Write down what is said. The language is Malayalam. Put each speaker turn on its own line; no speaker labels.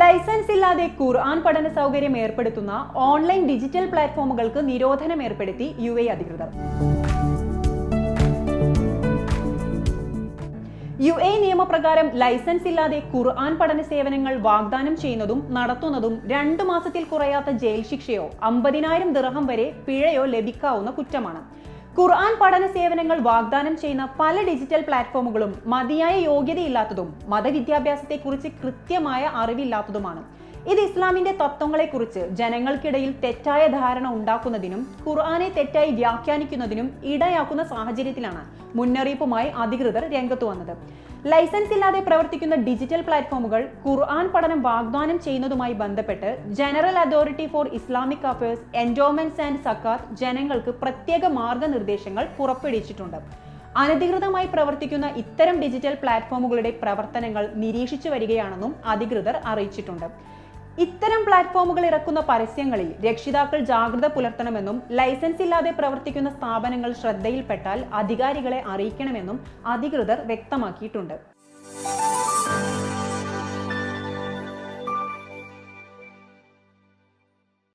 ലൈസൻസ് ഇല്ലാതെ ഖുർആൻ പഠന സൗകര്യം ഏർപ്പെടുത്തുന്ന ഓൺലൈൻ ഡിജിറ്റൽ പ്ലാറ്റ്ഫോമുകൾക്ക് നിരോധനം ഏർപ്പെടുത്തി യു എ അധികൃതർ. യു എ നിയമപ്രകാരം ലൈസൻസ് ഇല്ലാതെ ഖുർആൻ പഠന സേവനങ്ങൾ വാഗ്ദാനം ചെയ്യുന്നതും നടത്തുന്നതും രണ്ടു മാസത്തിൽ കുറയാത്ത ജയിൽ ശിക്ഷയോ അമ്പതിനായിരം ദിർഹം വരെ പിഴയോ ലഭിക്കാവുന്ന കുറ്റമാണ്. ഖുർആൻ പഠന സേവനങ്ങൾ വാഗ്ദാനം ചെയ്യുന്ന പല ഡിജിറ്റൽ പ്ലാറ്റ്ഫോമുകളും മതിയായ യോഗ്യതയില്ലാത്തതും മതവിദ്യാഭ്യാസത്തെക്കുറിച്ച് കൃത്യമായ അറിവില്ലാത്തതുമാണ്. ഇത് ഇസ്ലാമിന്റെ തത്വങ്ങളെക്കുറിച്ച് ജനങ്ങൾക്കിടയിൽ തെറ്റായ ധാരണ ഉണ്ടാക്കുന്നതിനും ഖുർആാനെ തെറ്റായി വ്യാഖ്യാനിക്കുന്നതിനും ഇടയാക്കുന്ന സാഹചര്യത്തിലാണ് മുന്നറിയിപ്പുമായി അധികൃതർ രംഗത്തു വന്നത്. ലൈസൻസ് ഇല്ലാതെ പ്രവർത്തിക്കുന്ന ഡിജിറ്റൽ പ്ലാറ്റ്ഫോമുകൾ ഖുർആൻ പഠനം വാഗ്ദാനം ചെയ്യുന്നതുമായി ബന്ധപ്പെട്ട് General Authority for Islamic Affairs Endowments and സക്കാത്ത് ജനങ്ങൾക്ക് പ്രത്യേക മാർഗനിർദ്ദേശങ്ങൾ പുറപ്പെടുവിച്ചിട്ടുണ്ട്. അനധികൃതമായി പ്രവർത്തിക്കുന്ന ഇത്തരം ഡിജിറ്റൽ പ്ലാറ്റ്ഫോമുകളുടെ പ്രവർത്തനങ്ങൾ നിരീക്ഷിച്ചു വരികയാണെന്നും അധികൃതർ അറിയിച്ചിട്ടുണ്ട്. ഇത്തരം പ്ലാറ്റ്ഫോമുകൾ ഇറക്കുന്ന പരസ്യങ്ങളിൽ രക്ഷിതാക്കൾ ജാഗ്രത പുലർത്തണമെന്നും ലൈസൻസ് ഇല്ലാതെ പ്രവർത്തിക്കുന്ന സ്ഥാപനങ്ങൾ ശ്രദ്ധയിൽപ്പെട്ടാൽ അധികാരികളെ അറിയിക്കണമെന്നും അധികൃതർ വ്യക്തമാക്കിയിട്ടുണ്ട്.